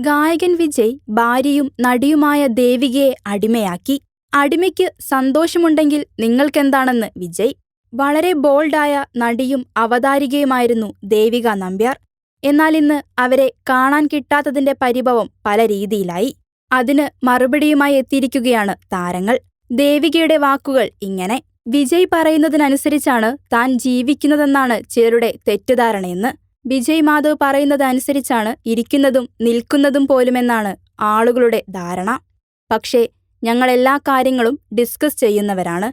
ഗായകൻ വിജയ് ഭാര്യയും നടിയുമായ ദേവികയെ അടിമയാക്കി. അടിമയ്ക്ക് സന്തോഷമുണ്ടെങ്കിൽ നിങ്ങൾക്കെന്താണെന്ന് വിജയ്? വളരെ ബോൾഡായ നടിയും അവതാരികയുമായിരുന്നു ദേവിക നമ്പ്യാർ. എന്നാൽ ഇന്ന് അവരെ കാണാൻ കിട്ടാത്തതിന്റെ പരിഭവം പല രീതിയിലായി. അതിന് മറുപടിയുമായി എത്തിയിരിക്കുകയാണ് താരങ്ങൾ. ദേവികയുടെ വാക്കുകൾ ഇങ്ങനെ. വിജയ് പറയുന്നതിനനുസരിച്ചാണ് താൻ ജീവിക്കുന്നതെന്നാണ് ചിലരുടെ തെറ്റിദ്ധാരണയെന്ന്. വിജയ് മാധവ് പറയുന്നതനുസരിച്ചാണ് ഇരിക്കുന്നതും നിൽക്കുന്നതും പോലുമെന്നാണ് ആളുകളുടെ ധാരണ. പക്ഷേ ഞങ്ങളെല്ലാ കാര്യങ്ങളും ഡിസ്കസ് ചെയ്യുന്നവരാണ്.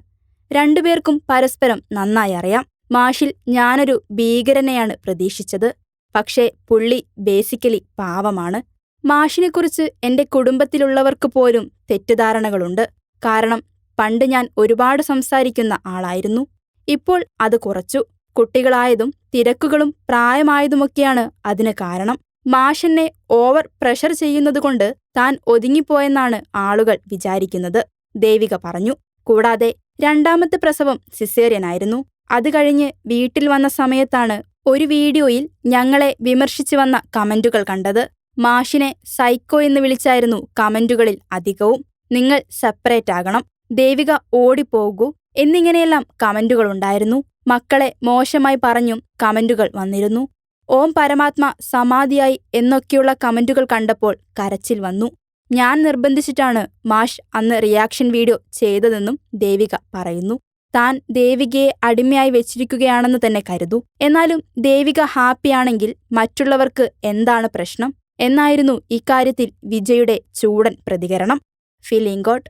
രണ്ടുപേർക്കും പരസ്പരം നന്നായി അറിയാം. മാഷിൽ ഞാനൊരു ഭീകരനെയാണ് പ്രതീക്ഷിച്ചത്. പക്ഷേ പുള്ളി ബേസിക്കലി പാവമാണ്. മാഷിനെക്കുറിച്ച് എന്റെ കുടുംബത്തിലുള്ളവർക്ക് പോലും തെറ്റിദ്ധാരണകളുണ്ട്. കാരണം പണ്ട് ഞാൻ ഒരുപാട് സംസാരിക്കുന്ന ആളായിരുന്നു. ഇപ്പോൾ അത് കുറച്ചു. കുട്ടികളായതും തിരക്കുകളും പ്രായമായതുമൊക്കെയാണ് അതിന് കാരണം. മാഷനെ ഓവർ പ്രഷർ ചെയ്യുന്നതുകൊണ്ട് താൻ ഒതുങ്ങിപ്പോയെന്നാണ് ആളുകൾ വിചാരിക്കുന്നത്. ദേവിക പറഞ്ഞു. കൂടാതെ രണ്ടാമത്തെ പ്രസവം സിസേറിയനായിരുന്നു. അത് കഴിഞ്ഞ് വീട്ടിൽ വന്ന സമയത്താണ് ഒരു വീഡിയോയിൽ ഞങ്ങളെ വിമർശിച്ചു വന്ന കമന്റുകൾ കണ്ടത്. മാഷിനെ സൈക്കോ എന്ന് വിളിച്ചായിരുന്നു കമന്റുകളിൽ അധികവും. നിങ്ങൾ സെപ്പറേറ്റ് ആകണം. ദേവിക ഓടിപ്പോകൂ എന്നിങ്ങനെയെല്ലാം കമന്റുകളുണ്ടായിരുന്നു മക്കളെ മോശമായി പറഞ്ഞും കമന്റുകൾ വന്നിരുന്നു. ഓം പരമാത്മ സമാധിയായി എന്നൊക്കെയുള്ള കമന്റുകൾ കണ്ടപ്പോൾ കരച്ചിൽ വന്നു. ഞാൻ നിർബന്ധിച്ചിട്ടാണ് മാഷ് അന്ന് റിയാക്ഷൻ വീഡിയോ ചെയ്തതെന്നും ദേവിക പറയുന്നു. താൻ ദേവികയെ അടിമയായി വെച്ചിരിക്കുകയാണെന്ന് തന്നെ കരുതൂ. എന്നാലും ദേവിക ഹാപ്പിയാണെങ്കിൽ മറ്റുള്ളവർക്ക് എന്താണ് പ്രശ്നം? എന്നായിരുന്നു ഇക്കാര്യത്തിൽ വിജയുടെ ചൂടൻ പ്രതികരണം. ഫീലിംഗ് ഫിലിംഗോട്ട്